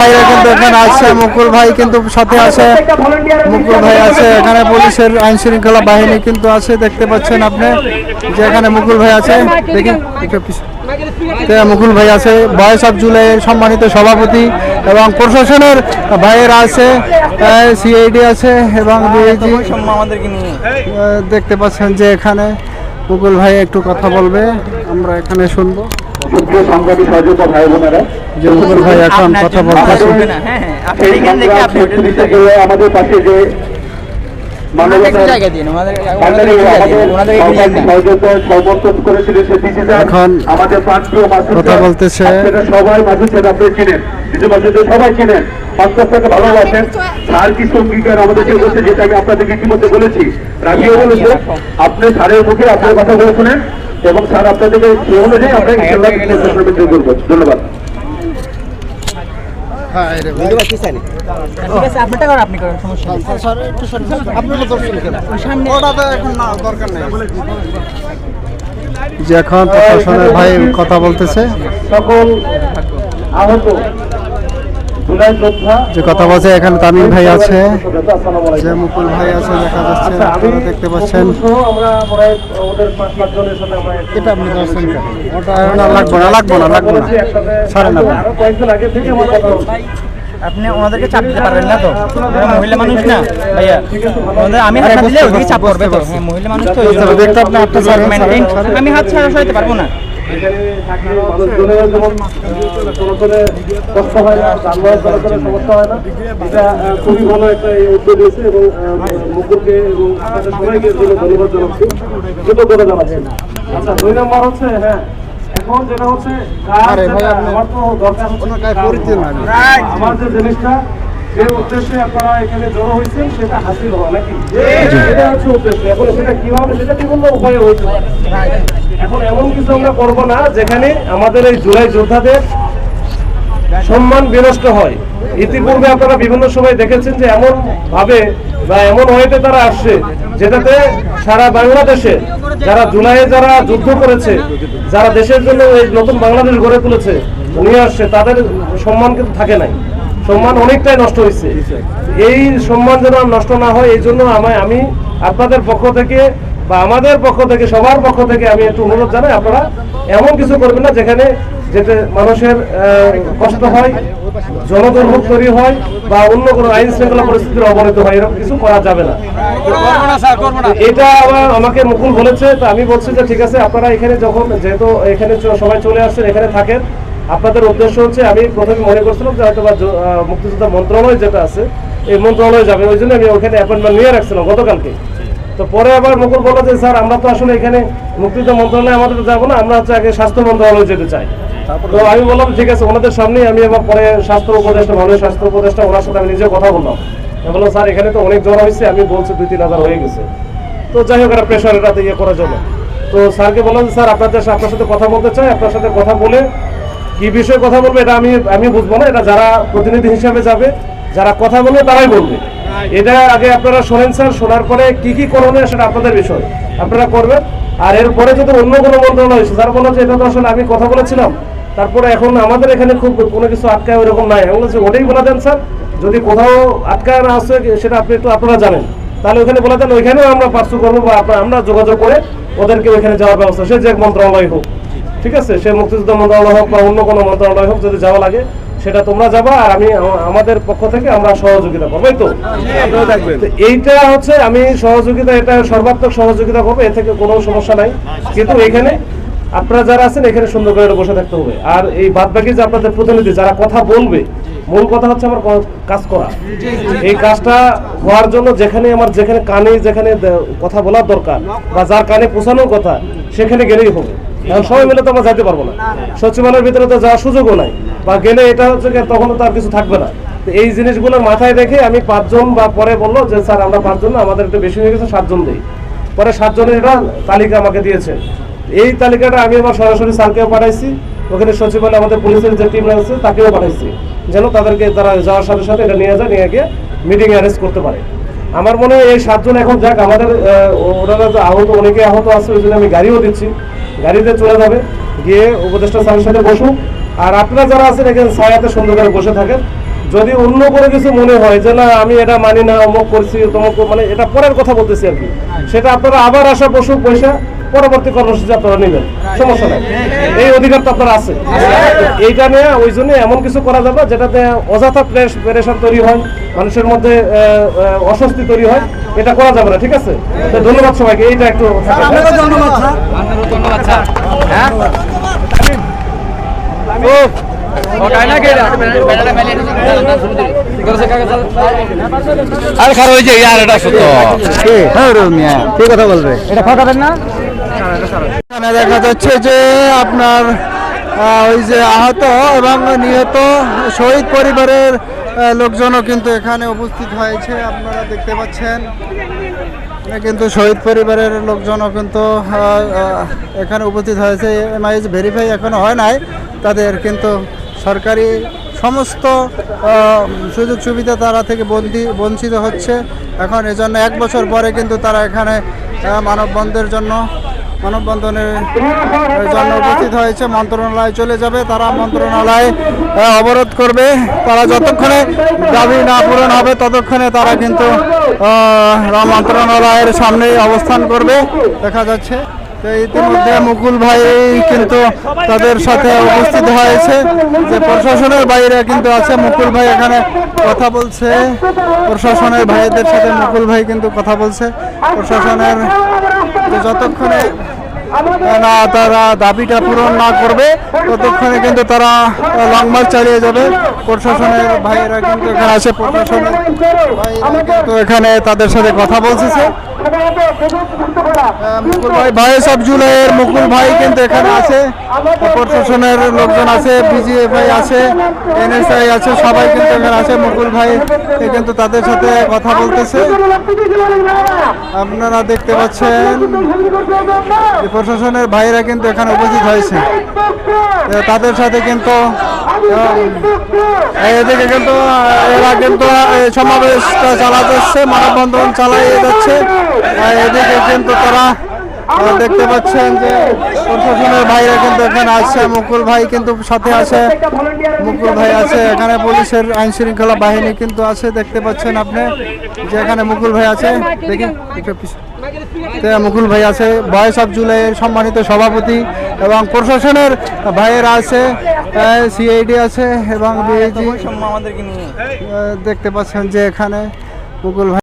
ভাইরা কিন্তু এখানে আছে মুকুল ভাই কিন্তু সাথে আছে মুকুল ভাই আছে এখানে পুলিশের আইন শৃঙ্খলা বাহিনী কিন্তু আছে দেখতে পাচ্ছেন আপনি। যে এখানে মুকুল ভাই আছে মুকুল ভাই আছে বয়স অফ জুলাইয়ের সম্মানিত সভাপতি এবং প্রশাসনের ভাইয়েরা আছে সিআইডি আছে এবং ডিআইজি দেখতে পাচ্ছেন যে এখানে মুকুল ভাই একটু কথা বলবে। আমরা এখানে শুনব। সাংবাদিক সহযোগিতা ভাই বোনেরা। যে ভাই এখন কথা বলতেছে হ্যাঁ হ্যাঁ আমাদের পাশে যে এখন কথা বলতেছে। সবাই মাসুদ আপনি চিনেন। কিছু সবাই চিনেন। ভালোবাসেন। স্যার কিছু অঙ্গীকার আমাদেরকে বলছে যেটা আমি আপনাদেরকে ইতিমধ্যে বলেছি। রাগিও বলেছে। আপনি স্যারের মুখে আপনার কথা বলে শুনেন। এবং স্যার আপনাদেরকে সে অনুযায়ী আমরা ইনশাআল্লাহ করব। ধন্যবাদ। ঠিক আছে আপনারটা করেন আপনি করেন সমস্যা নেই। যে এখন প্রশাসনের ভাই কথা বলতেছে। সকল আহত যে কথা বলছে এখানে তামিম ভাই আছে যে মুকুল ভাই আছে দেখা যাচ্ছে আচ্ছা, আপনারা দেখতে পাচ্ছেন। মুকুল সহ আমরা প্রায় ওদের পাঁচ পাঁচ জনের সাথে আমরা একটু- এটা আপনি দর্শন করেন ওটা না লাগবে না লাগবে না লাগবে না। বলেছি। একসাথে আপনি ওনাদেরকে চাপ দিতে পারবেন না তো? মহিলা মানুষ না ভাইয়া। ওনাদের আমি হাত দিলে ওদিকে চাপ পড়বে তো। হ্যাঁ মহিলা মানুষ তো। আমি হাত ছাড়া সরাইতে পারব না। এখানে মানুষজনের যেমন চলাচলে কষ্ট হয় না যানবাহন চলাচলে সমস্যা হয় না এটা খুবই ভালো একটা এই উদ্যোগ হয়েছে এবং মুকুলকে এবং সবাইকে জন্য ধন্যবাদ জানাচ্ছি কৃতজ্ঞতা জানাচ্ছি আচ্ছা দুই নম্বর হচ্ছে হ্যাঁ এখন যেটা হচ্ছে তো দরকার। আমার যে জিনিসটা যে উদ্দেশ্যে আপনারা এখানে জড়ো হয়েছেন সেটা হাসিল হয় নাকি? এটা হচ্ছে উদ্দেশ্য। এখন সেটা কীভাবে সেটা বিভিন্ন উপায়ে হয়েছে এখন এমন কিছু আমরা করব না যেখানে আমাদের এই জুলাই যোদ্ধাদের সম্মান বিনষ্ট হয়। ইতিপূর্বে আপনারা বিভিন্ন সময় দেখেছেন যে এমন ভাবে বা এমন ওয়েতে তারা আসছে যেটাতে সারা বাংলাদেশে যারা জুলাইয়ে যারা যুদ্ধ করেছে যারা দেশের জন্য এই নতুন বাংলাদেশ গড়ে তুলেছে নিয়ে আসছে তাদের সম্মান কিন্তু থাকে নাই। সম্মান অনেকটাই নষ্ট হয়েছে। এই সম্মান যেন নষ্ট না হয় এই জন্য আমায় আমি আপনাদের পক্ষ থেকে বা আমাদের পক্ষ থেকে সবার পক্ষ থেকে আমি একটু অনুরোধ জানাই আপনারা এমন কিছু করবেন না যেখানে যেতে মানুষের কষ্ট হয় জনদুর্ভোগ তৈরি হয় বা অন্য কোনো আইন শৃঙ্খলা পরিস্থিতির অবনতি হয় এরকম কিছু করা যাবে না। এটা আবার আমাকে মুকুল বলেছে তো আমি বলছি যে ঠিক আছে আপনারা এখানে যখন যেহেতু এখানে সবাই চলে আসছেন এখানে থাকেন আপনাদের উদ্দেশ্য হচ্ছে আমি প্রথমে মনে করছিলাম যে হয়তো মুক্তিযোদ্ধা মন্ত্রণালয় যেটা আছে এই মন্ত্রণালয়ে যাবে ওই জন্য আমি ওখানে অ্যাপয়েন্টমেন্ট নিয়ে রাখছিলাম গতকালকে। তো পরে আবার মুকুল বলল যে স্যার আমরা তো আসলে এখানে মুক্তিযোদ্ধা মন্ত্রণালয়ে আমাদের যাব না আমরা হচ্ছে আগে স্বাস্থ্য মন্ত্রণালয়ে যেতে চাই। তো আমি বললাম ঠিক আছে ওনাদের সামনেই আমি আবার পরে স্বাস্থ্য উপদেষ্টা মাননীয় স্বাস্থ্য উপদেষ্টা ওনার সাথে আমি নিজে কথা বললাম। আমি বললাম স্যার এখানে তো অনেক জ্বর হয়েছে আমি বলছি দুই তিন হাজার হয়ে গেছে। তো যাই হোক একটা প্রেশার এটা ইয়ে করার জন্য। তো স্যারকে বললাম যে, স্যার আপনাদের আপনার সাথে কথা বলতে চাই আপনার সাথে কথা বলে কি বিষয়ে কথা বলবে এটা আমি আমি বুঝব না। এটা যারা প্রতিনিধি হিসাবে যাবে, যারা কথা বলবে তারাই বলবে। এটা আগে আপনারা শোনেন স্যার, শোনার পরে কি কি করণীয় সেটা আপনাদের বিষয়। আপনারা করবেন। আর এরপরে যদি অন্য কোনো মন্ত্রণালয় এসে স্যার বলল যে এটা তো আসলে আমি কথা বলেছিলাম, তারপরে এখন আমাদের এখানে খুব কোনো কিছু আটকায় ওরকম নাই। আমি বলছি, ওটাই বলে দেন স্যার। যদি কোথাও আটকায় না আসে, সেটা আপনি একটু আপনারা জানেন। তাহলে ওখানে বলে দেন, ওইখানেও আমরা পার্সু করব বা আমরা যোগাযোগ করে ওদেরকে ওইখানে যাওয়ার ব্যবস্থা, সে যে এক মন্ত্রণালয় হোক। ঠিক আছে সে মুক্তিযুদ্ধ মন্ত্রণালয় হোক বা অন্য কোনো মন্ত্রণালয় হোক যদি যাওয়া লাগে সেটা তোমরা যাবা আর আমি আমাদের পক্ষ থেকে আমরা সহযোগিতা করব তো এইটা হচ্ছে আমি সহযোগিতা এটা সর্বাত্মক সহযোগিতা করব এ থেকে কোনো সমস্যা নাই। কিন্তু এখানে আপনারা যারা আছেন, এখানে সুন্দর করে বসে থাকতে হবে। আর এই বাদ বাকি যে আপনাদের প্রতিনিধি, যারা কথা বলবে, মূল কথা হচ্ছে আমার কাজ করা। এই কাজটা হওয়ার জন্য যেখানে আমার যেখানে কানে, যেখানে কথা বলার দরকার, বা যার কানে পৌঁছানোর কথা, সেখানে গেলেই হবে। এখন সবাই মিলে তো আমরা যাইতে পারব না। সচিবালয়ের ভিতরে তো যাওয়ার সুযোগও নাই। বা গেলে এটা হচ্ছে কি তখন তো আর কিছু থাকবে না। এই জিনিসগুলো মাথায় রেখে আমি পাঁচজন বা পরে বলল যে, স্যার, আমরা পাঁচজন আমাদের একটু বেশি হয়ে গেছে, সাতজন দিই। পরে সাতজনের এটা তালিকা আমাকে দিয়েছে। এই তালিকাটা আমি আবার সরাসরি স্যারকেও পাঠাইছি, ওখানে সচিবালয়, আমাদের পুলিশের যে টিম রয়েছে তাকেও পাঠাইছি, যেন তাদেরকে তারা যাওয়ার সাথে সাথে এটা নিয়ে যায়, নিয়ে গিয়ে মিটিং অ্যারেঞ্জ করতে পারে। আমার মনে হয় এই সাতজন এখন যাক, আমাদের ওনারা যে আহত অনেকে আহত আছে, ওই জন্য আমি গাড়িও দিচ্ছি। গাড়িতে চলে যাবে, গিয়ে উপদেষ্টা স্যারের সাথে বসুন আর আপনারা যারা আছেন, এখানে ছায়াতে সুন্দর করে বসে থাকেন। যদি অন্য করে কিছু মনে হয় যে না আমি এটা মানি না অমুক করছি তমুক মানে এটা পরের কথা বলতেছি আর কি। সেটা আপনারা আবার আসা বসুক পয়সা পরবর্তী কর্মসূচি আপনারা নেবেন। সমস্যা নাই। এই অধিকার তো আপনার আছে। এইটা নিয়ে ওই জন্য এমন কিছু করা যাবে না যেটাতে অযথা প্রেশার তৈরি হয় মানুষের মধ্যে অস্বস্তি তৈরি হয়। এটা করা যাবে না ঠিক আছে? তো ধন্যবাদ সবাইকে এইটা একটু আর খারাপ হয়েছে ইয়ার এটা সত্য কি? কথা বলবে? এটা ফাঁকাবেন না? এখানে দেখা যাচ্ছে যে আপনার ওই যে আহত এবং নিহত শহীদ পরিবারের লোকজনও কিন্তু এখানে উপস্থিত হয়েছে আপনারা দেখতে পাচ্ছেন। কিন্তু শহীদ পরিবারের লোকজনও কিন্তু এখানে উপস্থিত হয়েছে। এমআইএস ভেরিফাই এখনও হয় নাই তাদের কিন্তু সরকারি সমস্ত সুযোগ সুবিধা তারা থেকে বন্দি, বঞ্চিত হচ্ছে। এখন এজন্য এক বছর পরে কিন্তু তারা এখানে মানববন্ধের জন্য, মানববন্ধনের জন্য উপস্থিত হয়েছে। মন্ত্রণালয়ে চলে যাবে। তারা মন্ত্রণালয় অবরোধ করবে। তারা যতক্ষণে দাবি না পূরণ হবে, ততক্ষণে তারা কিন্তু মন্ত্রণালয়ের সামনেই অবস্থান করবে। দেখা যাচ্ছে। ইতিমধ্যে মুকুল ভাই কিন্তু তাদের সাথে উপস্থিত হয়েছে যে প্রশাসনের বাইরে কিন্তু আছে মুকুল ভাই এখানে কথা বলছে। প্রশাসনের ভাইদের সাথে মুকুল ভাই কিন্তু কথা বলছে। প্রশাসনের যতক্ষণে না তারা দাবিটা পূরণ না করবে ততক্ষণে কিন্তু তারা লং মার্চ চালিয়ে যাবে। প্রশাসনের ভাইয়েরা কিন্তু এখানে আছে প্রশাসনের ভাইয়েরা কিন্তু এখানে তাদের সাথে কথা বলতেছে। আহ, মুকুল ভাই ভয়েস অফ জুলাইয়ের মুকুল ভাই কিন্তু এখানে আছে। প্রশাসনের লোকজন আছে বিজিএফআই আছে এনএসআই আছে সবাই কিন্তু এখানে আছে। মুকুল ভাই কিন্তু তাদের সাথে কথা বলতেছে। আপনারা দেখতে পাচ্ছেন প্রশাসনের ভাইরা কিন্তু এখানে উপস্থিত হয়েছে। তাদের সাথে কিন্তু এদিকে কিন্তু এরা কিন্তু সমাবেশটা চালাতে মানববন্ধন চালিয়ে যাচ্ছে। এদিকে কিন্তু তারা দেখতে পাচ্ছেন যে প্রশাসনের ভাইরা কিন্তু এখানে আসছে। মুকুল ভাই কিন্তু সাথে আছে। মুকুল ভাই আছে। এখানে পুলিশের আইন শৃঙ্খলা বাহিনী কিন্তু আছে, দেখতে পাচ্ছেন আপনি। যে এখানে মুকুল ভাই আছে, দেখি মুকুল ভাই আছে। ভয়েস অফ জুলাইয়ের সম্মানিত সভাপতি এবং প্রশাসনের ভাইয়েরা আছে সিআইডি আছে এবং দেখতে পাচ্ছেন যে এখানে মুকুল ভাই